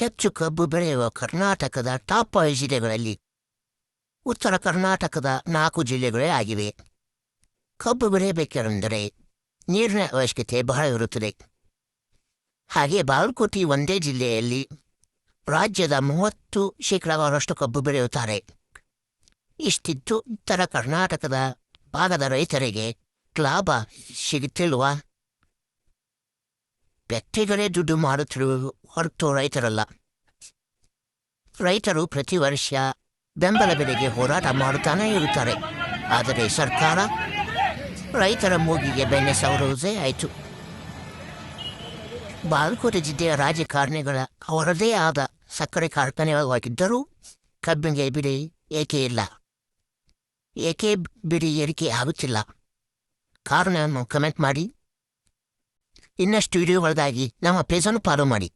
ಹೆಚ್ಚು ಕಬ್ಬು ಬೆಳೆಯುವ ಕರ್ನಾಟಕದ ಟಾಪ್ ಫೈವ್ ಜಿಲ್ಲೆಗಳಲ್ಲಿ ಉತ್ತರ ಕರ್ನಾಟಕದ ನಾಲ್ಕು ಜಿಲ್ಲೆಗಳೇ ಆಗಿವೆ. ಕಬ್ಬು ಬೆಳೆಯಬೇಕೆಂದರೆ ನೀರಿನ ಅವಶ್ಯಕತೆ ಬಹಳ ಇರುತ್ತದೆ. ಹಾಗೆ ಬಾಗಲಕೋಟೆ ಒಂದೇ ಜಿಲ್ಲೆಯಲ್ಲಿ ರಾಜ್ಯದ ಮೂವತ್ತು ಶೇಕಡಾವರಷ್ಟು ಕಬ್ಬು ಬೆಳೆಯುತ್ತಾರೆ. ಇಷ್ಟಿದ್ದು ಉತ್ತರ ಕರ್ನಾಟಕದ ಭಾಗದ ರೈತರಿಗೆ ಲಾಭ ಸಿಗುತ್ತಿಲ್ವಾ? ವ್ಯಕ್ತಿಗಳೇ ದುಡ್ಡು ಮಾಡುತ್ತಿರುವ ಹೊರತು ರೈತರಲ್ಲ. ರೈತರು ಪ್ರತಿ ವರ್ಷ ಬೆಂಬಲ ಬೆಲೆಗೆ ಹೋರಾಟ ಮಾಡುತ್ತಾನೇ ಇರುತ್ತಾರೆ. ಆದರೆ ಸರ್ಕಾರ ರೈತರ ಮೂಗಿಗೆ ಬೆಣ್ಣೆ ಸವರುವುದೇ ಆಯಿತು. ಬಾಗಲಕೋಟೆ ಜಿಲ್ಲೆಯ ರಾಜಕಾರಣಿಗಳ ಅವರದೇ ಆದ ಸಕ್ಕರೆ ಕಾರ್ಖಾನೆವಾಗಿದ್ದರೂ ಕಬ್ಬಿಗೆ ಬಿಡಿ ಏಕೆ ಇಲ್ಲ? ಏಕೆ ಬಿಡಿ ಏರಿಕೆ ಆಗುತ್ತಿಲ್ಲ? ಕಾರಣವನ್ನು ಕಮೆಂಟ್ ಮಾಡಿ. ಇನ್ನಷ್ಟು ವಿಡಿಯೋಗಳಿಗಾಗಿ ನಮ್ಮ ಪೇಜನ್ನು ಫಾಲೋ ಮಾಡಿ.